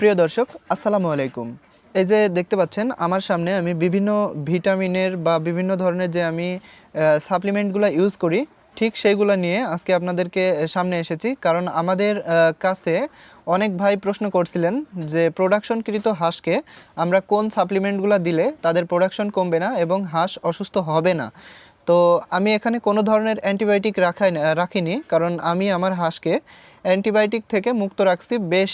প্রিয় দর্শক, আসসালামু আলাইকুম। এই যে দেখতে পাচ্ছেন, আমার সামনে আমি বিভিন্ন ভিটামিনের বা বিভিন্ন ধরনের যে আমি সাপ্লিমেন্টগুলো ইউজ করি, ঠিক সেইগুলো নিয়ে আজকে আপনাদেরকে সামনে এসেছি। কারণ আমাদের কাছে অনেক ভাই প্রশ্ন করছিলেন যে প্রোডাকশনকৃত হাঁসকে আমরা কোন সাপ্লিমেন্টগুলো দিলে তাদের প্রোডাকশন কমবে না এবং হাঁস অসুস্থ হবে না? তো আমি এখানে কোনো ধরনের অ্যান্টিবায়োটিক রাখাই, রাখিনি, কারণ আমি আমার হাঁসকে অ্যান্টিবায়োটিক থেকে মুক্ত রাখছি। বেশ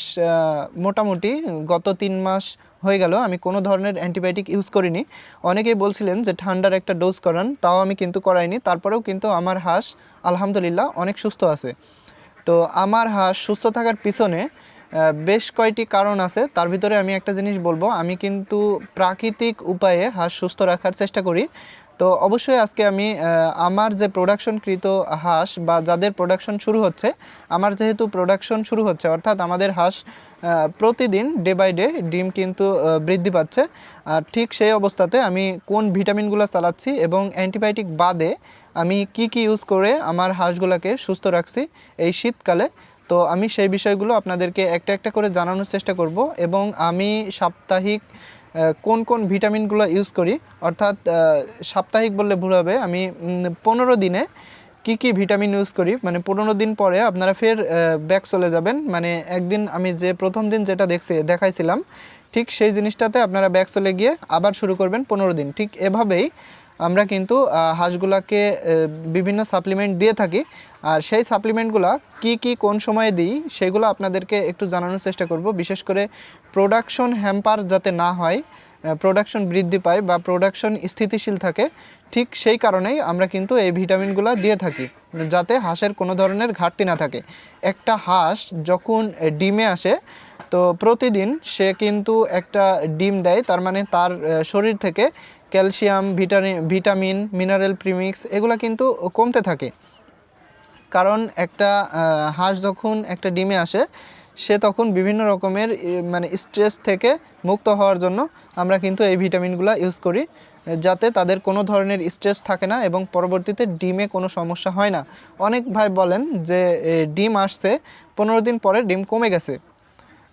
মোটামুটি গত তিন মাস হয়ে গেল, আমি কোনো ধরনের অ্যান্টিবায়োটিক ইউজ করিনি। অনেকেই বলছিলেন যে ঠান্ডার একটা ডোজ করান, তাও আমি কিন্তু করাইনি। তারপরেও কিন্তু আমার হাঁস, আলহামদুলিল্লাহ, অনেক সুস্থ আছে। তো আমার হাঁস সুস্থ থাকার পিছনে বেশ কয়েকটি কারণ আছে। তার ভিতরে আমি একটা জিনিস বলব, আমি কিন্তু প্রাকৃতিক উপায়ে হাঁস সুস্থ রাখার চেষ্টা করি। তো অবশ্যই আজকে আমি আমার যে প্রোডাকশনকৃত হাঁস বা যাদের প্রোডাকশন শুরু হচ্ছে, আমার যেহেতু প্রোডাকশন শুরু হচ্ছে, অর্থাৎ আমাদের হাঁস প্রতিদিন ডে বাই ডে ডিম কিন্তু বৃদ্ধি পাচ্ছে। আর ঠিক সেই অবস্থাতে আমি কোন ভিটামিনগুলো চালাচ্ছি এবং অ্যান্টিবায়োটিক বাদে আমি কি কি ইউজ করে আমার হাঁসগুলোকে সুস্থ রাখছি এই শীতকালে, তো আমি সেই বিষয়গুলো আপনাদেরকে একটা একটা করে জানানোর চেষ্টা করব। এবং আমি সাপ্তাহিক কোন কোন ভিটামিনগুলো ইউজ করি? অর্থাৎ সাপ্তাহিক বললে ভুল হবে। আমি পনেরো দিনে কি কি ভিটামিন ইউজ করি? মানে পনেরো দিন পরে আপনারা ফের ব্যাক চলে যাবেন। মানে একদিন আমি যে প্রথম দিন যেটা দেখছি, দেখাইছিলাম, ঠিক সেই জিনিসটাতে আপনারা ব্যাক চলে গিয়ে আবার শুরু করবেন পনেরো দিন। ঠিক এভাবেই আমরা কিন্তু হাঁসগুলাকে বিভিন্ন সাপ্লিমেন্ট দিয়ে থাকি। আর সেই সাপ্লিমেন্টগুলো কি কি কোন সময়ে দিই সেগুলো আপনাদেরকে একটু জানানোর চেষ্টা করব। বিশেষ করে প্রোডাকশন হ্যাম্পার যাতে না হয় প্রোডাকশন বৃদ্ধি পায় বা প্রোডাকশন স্থিতিশীল থাকে, ঠিক সেই কারণেই আমরা কিন্তু এই ভিটামিনগুলো দিয়ে থাকি। যাতে হাঁসের কোনো ধরনের ঘাটতি না থাকে। একটা হাঁস যখন ডিমে আসে, তো প্রতিদিন সে কিন্তু একটা ডিম দেয়, তার মানে তার শরীর থেকে calcium, vitamin vitamin mineral premix এগুলো কিন্তু কমতে থাকে। কারণ একটা হাঁস যখন একটা ডিমে আসে, সে তখন বিভিন্ন রকমের মানে স্ট্রেস থেকে মুক্ত হওয়ার জন্য আমরা কিন্তু এই ভিটামিনগুলো ইউজ করি, যাতে তাদের কোনো ধরনের স্ট্রেস থাকে না এবং পরবর্তীতে ডিমে কোনো সমস্যা হয় না। অনেক ভাই বলেন যে ডিম আসছে, পনেরো দিন পরে ডিম কমে গেছে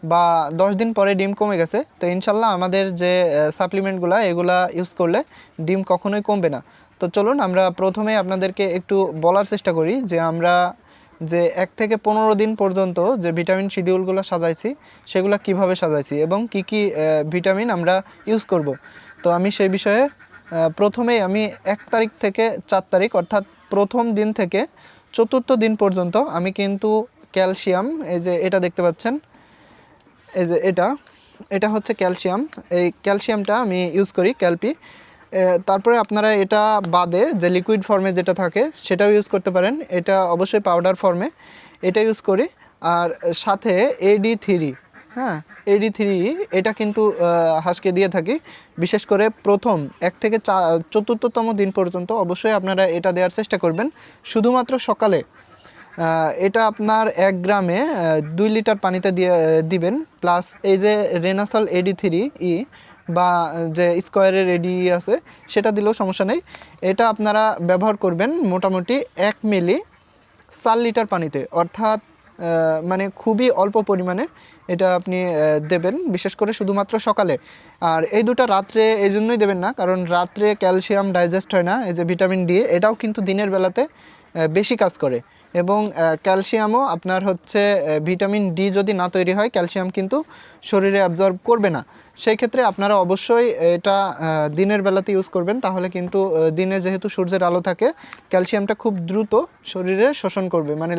বা দশ দিন পরে ডিম কমে গেছে। তো ইনশাল্লাহ আমাদের যে সাপ্লিমেন্টগুলো এগুলা ইউজ করলে ডিম কখনোই কমবে না। তো চলুন আমরা প্রথমে আপনাদেরকে একটু বলার চেষ্টা করি যে আমরা যে এক থেকে পনেরো দিন পর্যন্ত যে ভিটামিন শিডিউলগুলো সাজাইছি, সেগুলো কীভাবে সাজাইছি এবং কি কি ভিটামিন আমরা ইউজ করব। তো আমি সেই বিষয়ে প্রথমেই আমি এক তারিখ থেকে চার তারিখ, অর্থাৎ প্রথম দিন থেকে চতুর্থ দিন পর্যন্ত আমি কিন্তু ক্যালসিয়াম, এই যে এটা দেখতে পাচ্ছেন, এই যে এটা এটা হচ্ছে ক্যালসিয়াম। এই ক্যালসিয়ামটা আমি ইউজ করি ক্যালপি। তারপরে আপনারা এটা বাদে যে লিকুইড ফর্মে যেটা থাকে, সেটাও ইউজ করতে পারেন। এটা অবশ্যই পাউডার ফর্মে এটা ইউজ করি। আর সাথে এডি থ্রি হ্যাঁ এডি থ্রি এটা কিন্তু হাঁসকে দিয়ে থাকি। বিশেষ করে প্রথম, এক থেকে চতুর্থতম দিন পর্যন্ত অবশ্যই আপনারা এটা দেওয়ার চেষ্টা করবেন। শুধুমাত্র সকালে এটা আপনার এক গ্রামে দুই লিটার পানিতে দিয়ে দিবেন। প্লাস এই যে রেনাসল এডি থ্রি ই বা যে স্কোয়ারের রেডি আছে, সেটা দিলেও সমস্যা নেই। এটা আপনারা ব্যবহার করবেন মোটামুটি এক মিলি চার লিটার পানিতে। অর্থাৎ মানে খুবই অল্প পরিমাণে এটা আপনি দেবেন, বিশেষ করে শুধুমাত্র সকালে। আর এই দুটো রাত্রে এই জন্যই দেবেন না, কারণ রাত্রে ক্যালসিয়াম ডাইজেস্ট হয় না, এই যে ভিটামিন ডি, এটাও কিন্তু দিনের বেলাতে বেশি কাজ করে। এবং ক্যালসিয়ামও আপনার হচ্ছে ভিটামিন ডি যদি না তৈরি হয়, ক্যালসিয়াম কিন্তু শরীরে অ্যাবজর্ব করবে না। সেই ক্ষেত্রে আপনারা অবশ্যই এটা দিনের বেলাতে ইউজ করবেন। তাহলে কিন্তু দিনে যেহেতু সূর্যের আলো থাকে, ক্যালসিয়ামটা খুব দ্রুত শরীরে শোষণ করবে মানে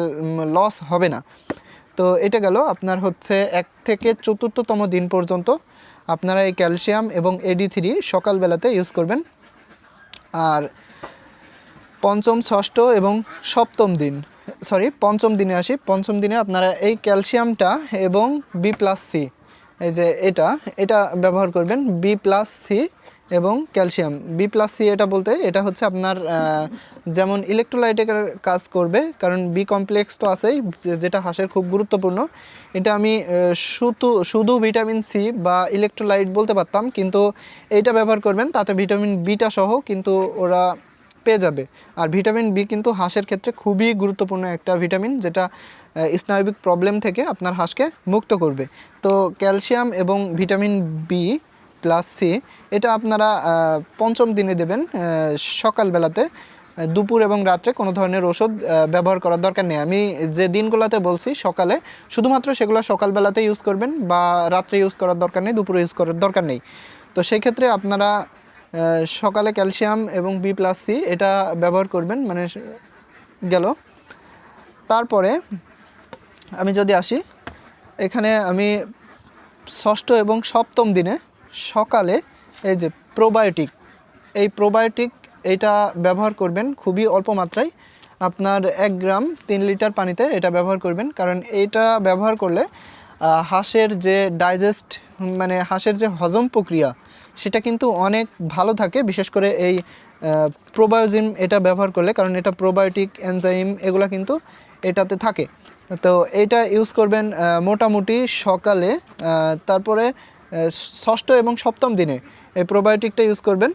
লস হবে না। তো এটা গেল আপনার হচ্ছে এক থেকে চতুর্থতম দিন পর্যন্ত আপনারা এই ক্যালসিয়াম এবং এডি থ্রি সকালবেলাতে ইউজ করবেন। আর পঞ্চম, ষষ্ঠ এবং সপ্তম দিন সরি পঞ্চম দিনে আসি। পঞ্চম দিনে আপনারা এই ক্যালসিয়ামটা এবং বি প্লাস সি এই যে এটা এটা ব্যবহার করবেন বি প্লাস সি এবং ক্যালসিয়াম বি প্লাস সি এটা বলতে, এটা হচ্ছে আপনার যেমন ইলেকট্রোলাইটের কাজ করবে, কারণ বি কমপ্লেক্স তো আছেই, যেটা হাঁসের খুব গুরুত্বপূর্ণ। এটা আমি শুধু শুধু ভিটামিন সি বা ইলেকট্রোলাইট বলতে পারতাম, কিন্তু এইটা ব্যবহার করবেন, তাতে ভিটামিন বিটা সহ, কিন্তু ওরা পেয়ে যাবে। আর ভিটামিন বি কিন্তু হাঁসের ক্ষেত্রে খুবই গুরুত্বপূর্ণ একটা ভিটামিন, যেটা স্নায়বিক প্রবলেম থেকে আপনার হাঁসকে মুক্ত করবে। তো ক্যালসিয়াম এবং ভিটামিন বি প্লাস সি এটা আপনারা পঞ্চম দিনে দেবেন সকালবেলাতে দুপুর এবং রাত্রে কোনো ধরনের ওষুধ ব্যবহার করার দরকার নেই। আমি যে দিনগুলোতে বলছি, সকালে, শুধুমাত্র সেগুলো সকালবেলাতে ইউজ করবেন বা রাত্রে ইউজ করার দরকার নেই, দুপুরে ইউজ করার দরকার নেই। তো সেই ক্ষেত্রে আপনারা সকালে ক্যালসিয়াম এবং বি প্লাস সি এটা ব্যবহার করবেন মানে গেল। তারপরে আমি যদি আসি, এখানে আমি ষষ্ঠ এবং সপ্তম দিনে সকালে এই যে প্রোবায়োটিক এই প্রোবায়োটিক এইটা ব্যবহার করবেন খুবই অল্প মাত্রায়। আপনার এক গ্রাম তিন লিটার পানিতে এটা ব্যবহার করবেন, কারণ এইটা ব্যবহার করলে হাঁসের যে ডাইজেস্ট মানে হাঁসের যে হজম প্রক্রিয়া সেটা কিন্তু অনেক ভালো থাকে বিশেষ করে এই প্রোবায়োজিম এটা ব্যবহার করলে কারণ এটা প্রোবায়োটিক এনজাইম এগুলা কিন্তু এটাতে থাকে। তো এটা ইউজ করবেন মোটামুটি সকালে তারপরে ষষ্ঠ এবং সপ্তম দিনে এই প্রোবায়োটিকটা ইউজ করবেন।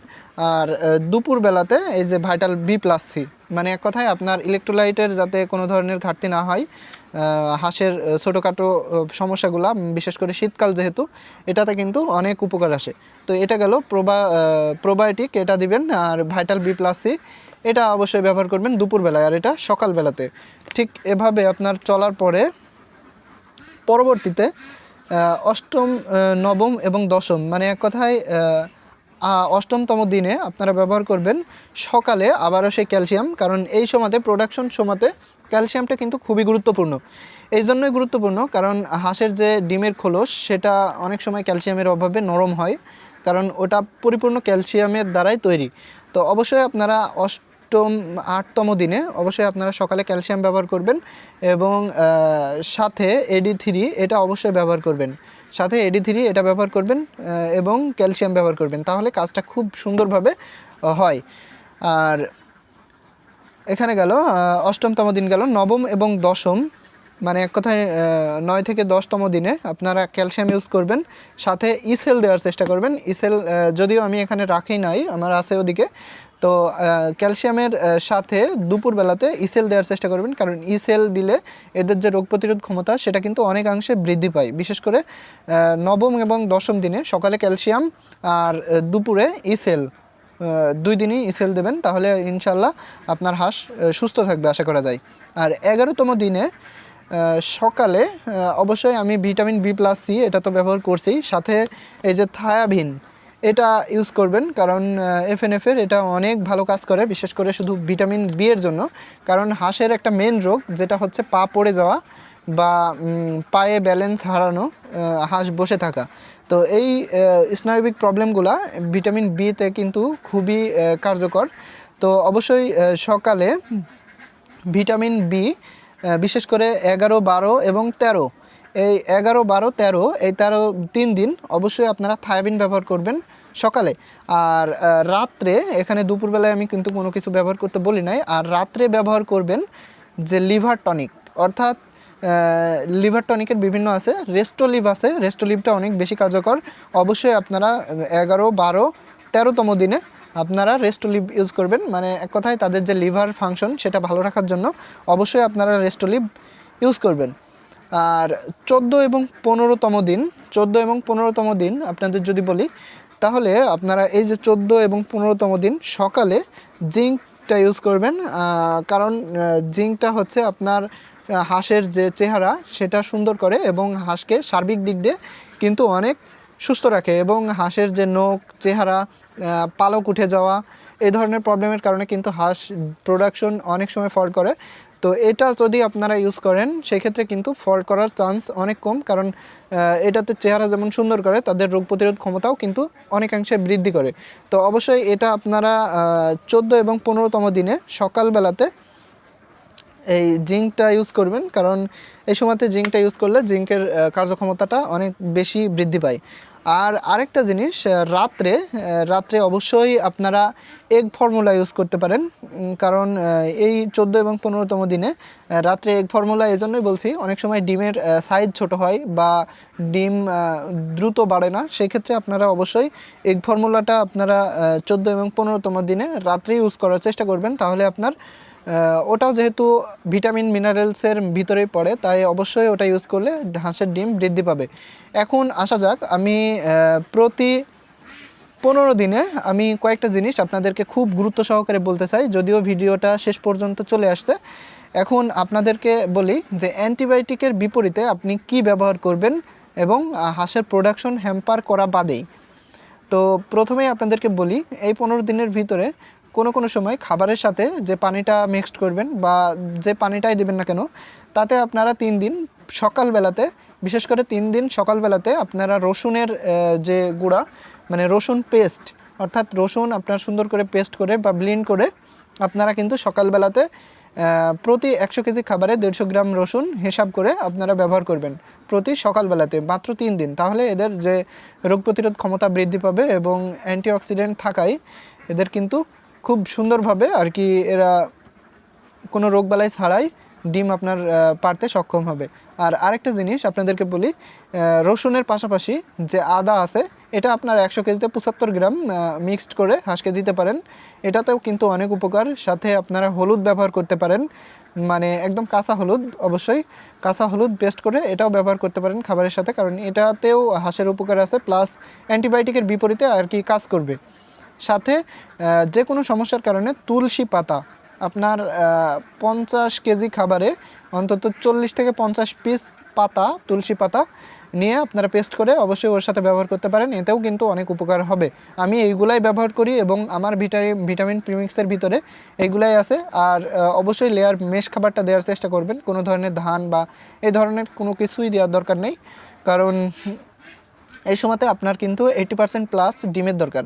আর আহ, দুপুর বেলাতে এই যে ভাইটাল বি প্লাস সি মানে এক কথায় আপনার ইলেকট্রোলাইটের যাতে কোনো ধরনের ঘাটতি না হয় হাঁসের ছোটোখাটো সমস্যাগুলা বিশেষ করে শীতকাল যেহেতু, এটাতে কিন্তু অনেক উপকার আসে। তো এটা গেল প্রোবা প্রোবায়োটিক, এটা দিবেন, আর ভাইটাল বি প্লাস সি এটা অবশ্যই ব্যবহার করবেন দুপুরবেলায়, আর এটা সকালবেলাতে। ঠিক এভাবে আপনার চলার পরে পরবর্তীতে অষ্টম নবম এবং দশম মানে এক কথায় অষ্টমতম দিনে আপনারা ব্যবহার করবেন সকালে আবারও সেই ক্যালসিয়াম, কারণ এই সময়তে প্রোডাকশন সময়তে ক্যালসিয়ামটা কিন্তু খুবই গুরুত্বপূর্ণ। এই জন্যই গুরুত্বপূর্ণ, কারণ হাঁসের যে ডিমের খোলস, সেটা অনেক সময় ক্যালসিয়ামের অভাবে নরম হয়, কারণ ওটা পরিপূর্ণ ক্যালসিয়ামের দ্বারাই তৈরি। তো অবশ্যই আপনারা অষ্টম, আটতম দিনে অবশ্যই আপনারা সকালে ক্যালসিয়াম ব্যবহার করবেন এবং সাথে এডি থ্রি এটা অবশ্যই ব্যবহার করবেন। সাথে এডি থ্রি এটা ব্যবহার করবেন এবং ক্যালসিয়াম ব্যবহার করবেন, তাহলে কাজটা খুব সুন্দরভাবে হয়। আর এখানে গেল অষ্টমতম দিন গেল, নবম এবং দশম। মানে এক কথায় নয় থেকে দশতম দিনে আপনারা ক্যালসিয়াম ইউজ করবেন, সাথে ইসেল দেওয়ার চেষ্টা করবেন। ইসেল যদিও আমি এখানে রাখি নাই, আমার আছে ওদিকে। তো ক্যালসিয়ামের সাথে দুপুরবেলাতে ইসেল দেওয়ার চেষ্টা করবেন, কারণ ইসেল দিলে এদের যে রোগ প্রতিরোধ ক্ষমতা, সেটা কিন্তু অনেকাংশে বৃদ্ধি পায়। বিশেষ করে নবম এবং দশম দিনে সকালে ক্যালসিয়াম আর দুপুরে ইসেল। দুই দিনই ইসেল দেবেন, তাহলে ইনশাল্লাহ আপনার হাঁস সুস্থ থাকবে আশা করা যায়। আর এগারোতম দিনে সকালে অবশ্যই আমি ভিটামিন বি প্লাস সি এটা তো ব্যবহার করছি। সাথে এই যে থায়াভিন এটা ইউজ করবেন, কারণ এফএনএফ এর এটা অনেক ভালো কাজ করে, বিশেষ করে শুধু ভিটামিন বি এর জন্য। কারণ হাঁসের একটা মেন রোগ, যেটা হচ্ছে পা পড়ে যাওয়া বা পায়ে ব্যালেন্স হারানো হাঁস বসে থাকা। তো এই স্নায়বিক প্রবলেমগুলা ভিটামিন বিতে কিন্তু খুবই কার্যকর। তো অবশ্যই সকালে ভিটামিন বি বিশেষ করে এগারো, বারো এবং তেরো। এই এগারো, বারো, তেরো, এই তেরো, তিন দিন অবশ্যই আপনারা থায়াবিন ব্যবহার করবেন সকালে। আর রাত্রে, এখানে দুপুরবেলায় আমি কিন্তু কোনো কিছু ব্যবহার করতে বলি নাই। আর রাত্রে ব্যবহার করবেন যে লিভার টনিক, অর্থাৎ লিভার টনিকের বিভিন্ন আছে রেস্টোলিভ আছে রেস্টোলিভটা অনেক বেশি কার্যকর। অবশ্যই আপনারা এগারো, বারো, তেরোতম দিনে আপনারা রেস্টোলিভ ইউজ করবেন। মানে এক কথায় তাদের যে লিভার ফাংশন, সেটা ভালো রাখার জন্য অবশ্যই আপনারা রেস্টোলিভ ইউজ করবেন। আর চোদ্দ এবং পনেরোতম দিন, চোদ্দ এবং পনেরোতম দিন আপনাদের যদি বলি, তাহলে আপনারা এই যে চোদ্দ এবং পনেরোতম দিন সকালে জিঙ্কটা ইউজ করবেন। কারণ জিঙ্কটা হচ্ছে আপনার হাঁসের যে চেহারা, সেটা সুন্দর করে এবং হাঁসকে সার্বিক দিক দিয়ে কিন্তু অনেক সুস্থ রাখে এবং হাঁসের যে নখ, চেহারা পালক উঠে যাওয়া, এই ধরনের প্রবলেমের কারণে কিন্তু হাঁস প্রোডাকশন অনেক সময় ফল করে। তো এটা যদি আপনারা ইউজ করেন, সেক্ষেত্রে কিন্তু ফল করার চান্স অনেক কম কারণ এটাতে চেহারা যেমন সুন্দর করে, তাদের রোগ প্রতিরোধ ক্ষমতাও কিন্তু অনেকাংশে বৃদ্ধি করে। তো অবশ্যই এটা আপনারা চোদ্দ এবং পনেরোতম দিনে সকালবেলাতে এই জিঙ্কটা ইউজ করবেন, কারণ এই সময়তে জিঙ্কটা ইউজ করলে জিঙ্কের কার্যক্ষমতাটা অনেক বেশি বৃদ্ধি পায়। আর আরেকটা জিনিস রাত্রে রাত্রে অবশ্যই আপনারা এগ ফর্মুলা ইউজ করতে পারেন কারণ এই চোদ্দ এবং পনেরোতম দিনে রাত্রে এগ ফর্মুলা এই জন্যই বলছি, অনেক সময় ডিমের সাইজ ছোট হয় বা ডিম দ্রুত বাড়ে না সেই ক্ষেত্রে আপনারা অবশ্যই এগ ফর্মুলাটা আপনারা চোদ্দ এবং পনেরোতম দিনে রাত্রে ইউজ করার চেষ্টা করবেন, তাহলে আপনার ওটাও যেহেতু ভিটামিন, মিনারেলসের ভিতরেই পড়ে, তাই অবশ্যই ওটা ইউজ করলে হাঁসের ডিম বৃদ্ধি পাবে। এখন আসা যাক, আমি প্রতি পনেরো দিনে আমি কয়েকটা জিনিস আপনাদেরকে খুব গুরুত্ব সহকারে বলতে চাই, যদিও ভিডিওটা শেষ পর্যন্ত চলে আসছে। এখন আপনাদেরকে বলি যে, অ্যান্টিবায়োটিকের বিপরীতে আপনি কি ব্যবহার করবেন এবং হাঁসের প্রোডাকশন হ্যাম্পার করা বাদেই। তো প্রথমেই আপনাদেরকে বলি, এই পনেরো দিনের ভিতরে কোনো কোনো সময় খাবারের সাথে যে পানিটা মিক্সড করবেন বা যে পানিটাই দেবেন না কেন, তাতে আপনারা তিন দিন সকালবেলাতে, বিশেষ করে তিন দিন সকালবেলাতে আপনারা রসুনের যে গুঁড়া মানে রসুন পেস্ট অর্থাৎ রসুন আপনারা সুন্দর করে পেস্ট করে বা ব্লিন্ড করে আপনারা কিন্তু সকালবেলাতে প্রতি একশো কেজি খাবারে দেড়শো গ্রাম রসুন হিসাব করে আপনারা ব্যবহার করবেন প্রতি সকালবেলাতে, মাত্র তিন দিন। তাহলে এদের যে রোগ প্রতিরোধ ক্ষমতা বৃদ্ধি পাবে এবং অ্যান্টিঅক্সিডেন্ট থাকায় এদের কিন্তু খুব সুন্দরভাবে আর কি এরা কোনো রোগবালাই ছাড়াই ডিম আপনার পারতে সক্ষম হবে। আর আরেকটা জিনিস আপনাদেরকে বলি রসুনের পাশাপাশি যে আদা আছে, এটা আপনার একশো কেজিতে পঁচাত্তর গ্রাম মিক্সড করে হাঁসকে দিতে পারেন। এটাতেও কিন্তু অনেক উপকার। সাথে আপনারা হলুদ ব্যবহার করতে পারেন। মানে একদম কাঁচা হলুদ অবশ্যই। কাঁচা হলুদ পেস্ট করে এটাও ব্যবহার করতে পারেন খাবারের সাথে, কারণ এটাতেও হাঁসের উপকার আছে। প্লাস অ্যান্টিবায়োটিকের বিপরীতে আর কি কাজ করবে। সাথে যে কোনো সমস্যার কারণে তুলসী পাতা, আপনার পঞ্চাশ কেজি খাবারে অন্তত চল্লিশ থেকে পঞ্চাশ পিস পাতা, তুলসী পাতা নিয়ে আপনারা পেস্ট করে অবশ্যই ওর সাথে ব্যবহার করতে পারেন। এতেও কিন্তু অনেক উপকার হবে। আমি এইগুলাই ব্যবহার করি এবং আমার ভিটামিন ভিটামিন প্রিমিক্সের ভিতরে এইগুলাই আছে। আর অবশ্যই লেয়ার মেশ খাবারটা দেওয়ার চেষ্টা করবেন। কোনো ধরনের ধান বা এই ধরনের কোনো কিছুই দেওয়ার দরকার নেই। কারণ এই সময়তে আপনার কিন্তু এইটি পার্সেন্ট প্লাস ডিমের দরকার।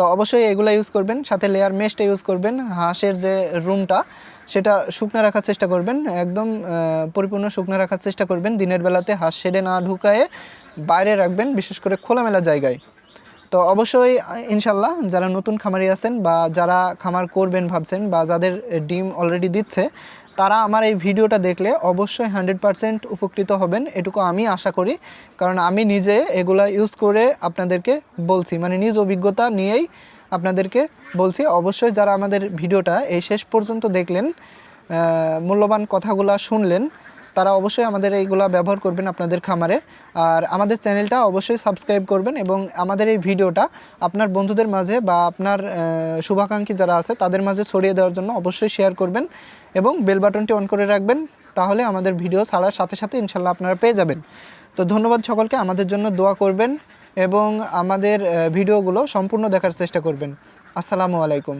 তো অবশ্যই এগুলো ইউজ করবেন, সাথে লেয়ার মেশটা ইউজ করবেন, হাঁসের যে রুমটা সেটা শুকনো রাখার চেষ্টা করবেন, একদম পরিপূর্ণ শুকনো রাখার চেষ্টা করবেন, দিনের বেলাতে হাঁস শেডে না ঢুকায়ে বাইরে রাখবেন, বিশেষ করে খোলামেলা জায়গায়। তো অবশ্যই ইনশাল্লাহ যারা নতুন খামারি আছেন বা যারা খামার করবেন ভাবছেন বা যাদের ডিম অলরেডি দিচ্ছে তারা আমার এই ভিডিওটা দেখলে অবশ্যই হান্ড্রেড পারসেন্ট উপকৃত হবেন, এটুকু আমি আশা করি। কারণ আমি নিজে এগুলা ইউজ করে আপনাদেরকে বলছি মানে নিজ অভিজ্ঞতা নিয়েই আপনাদেরকে বলছি। অবশ্যই যারা আমাদের ভিডিওটা এই শেষ পর্যন্ত দেখলেন মূল্যবান কথাগুলা শুনলেন তারা অবশ্যই আমাদের এইগুলা ব্যবহার করবেন আপনাদের খামারে। আর আমাদের চ্যানেলটা অবশ্যই সাবস্ক্রাইব করবেন এবং আমাদের এই ভিডিওটা আপনার বন্ধুদের মাঝে বা আপনার শুভাকাঙ্ক্ষী যারা আছে তাদের মাঝে ছড়িয়ে দেওয়ার জন্য অবশ্যই শেয়ার করবেন এবং বেল বাটনটি অন করে রাখবেন, তাহলে আমাদের ভিডিও ছাড়ার সাথে সাথে ইনশাল্লাহ আপনারা পেয়ে যাবেন। তো ধন্যবাদ সকলকে, আমাদের জন্য দোয়া করবেন এবং আমাদের ভিডিওগুলো সম্পূর্ণ দেখার চেষ্টা করবেন। আসসালামু আলাইকুম।